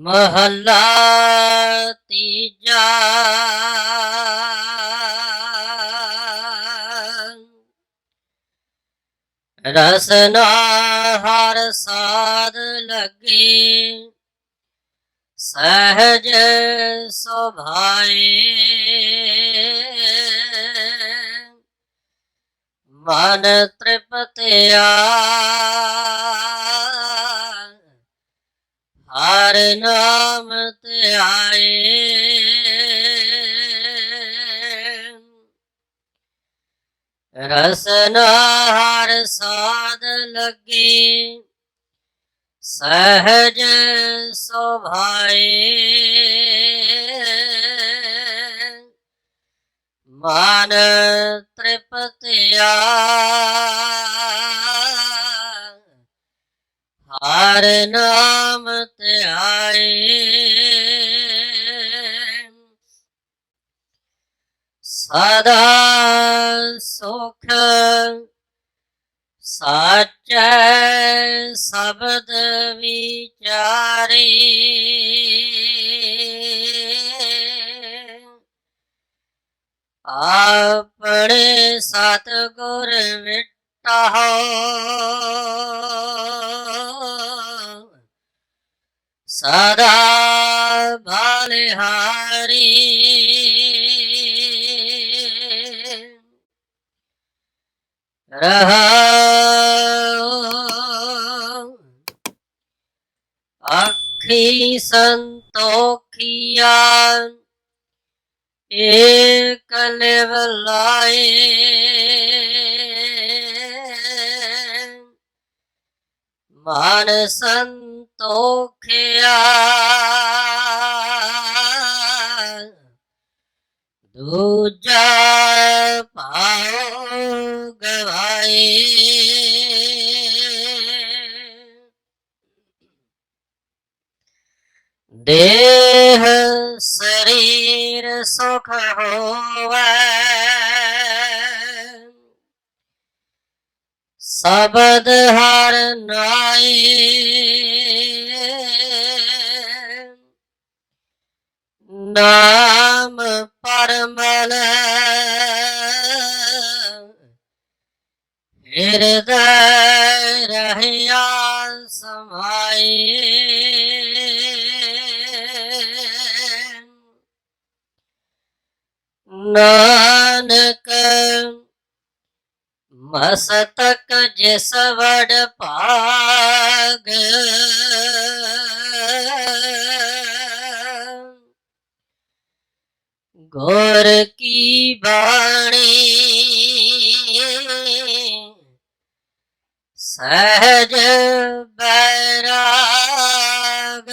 ਮਹੱਲਾ ਤੀਜਾ। ਰਸਨਾ ਹਰ ਸਾਧ ਲੱਗੇ ਸਹਜ ਸੁਭਾਏ। ਮਨ ਤ੍ਰਿਪਤਿਆ ਹਰ ਨਾਮ ਧਿਆਏ। ਰਸਨਾ ਹਰ ਸਾਧ ਲੱਗੇ। ਸਹਜ ਸੁਭਾਏ। ਮਨ ਤ੍ਰਿਪਤਿਆ ਹਰ ਨਾਮ ਧਿਆਏ ਸਦਾ ਸੁਖ ਸਾਚੈ ਸ਼ਬਦ ਵਿਚਾਰੇ। ਆਪਣੇ ਸਤਿਗੁਰ ਮਿਟਾਓ ਸਦਾ ਬਲਿਹਾਰੀ। ਰਹਾਉ ਆਖੀ ਸੰਤੋਖੀਆ ਏਕ ਲਿਵ ਲਾਏ। ਮਨ ਸੰਤੋਖਿਆ ਦੂਜਾ ਪਾਉ ਗਵਾਏ ਦੇਹ ਸਰੀਰ ਸੁਖ ਹੋਵੇ। ਨਾਮ ਪਰਮਲ। ਹਿਰਦੈ ਰਹਿਆ ਸਮਾਏ ਨਾਨਕ ਮਸਤਕ ਜਿਸ ਵਡ ਭਾਗ। ਗੁਰ ਕੀ ਬਾਣੀ? ਸਹਜ ਬੈਰਾਗ।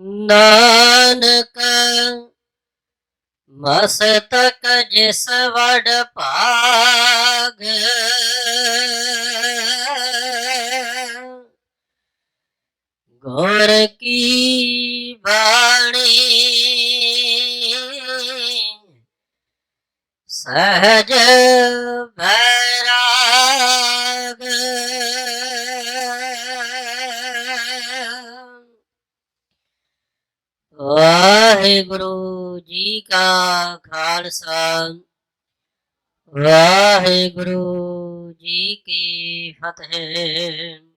ਨਾਨਕ ਮਸਤਕ ਜਿਸ ਵਡ ਭਾਗ। ਗੁਰ ਕੀ ਬਾਣੀ? ਸਹਜ ਬੈਰਾਗ ਵਾਹਿਗੁਰੂ ਜੀ ਕਾ ਖਾਲਸਾ। ਵਾਹਿਗੁਰੂ ਜੀ ਕੀ ਫਤਿਹ।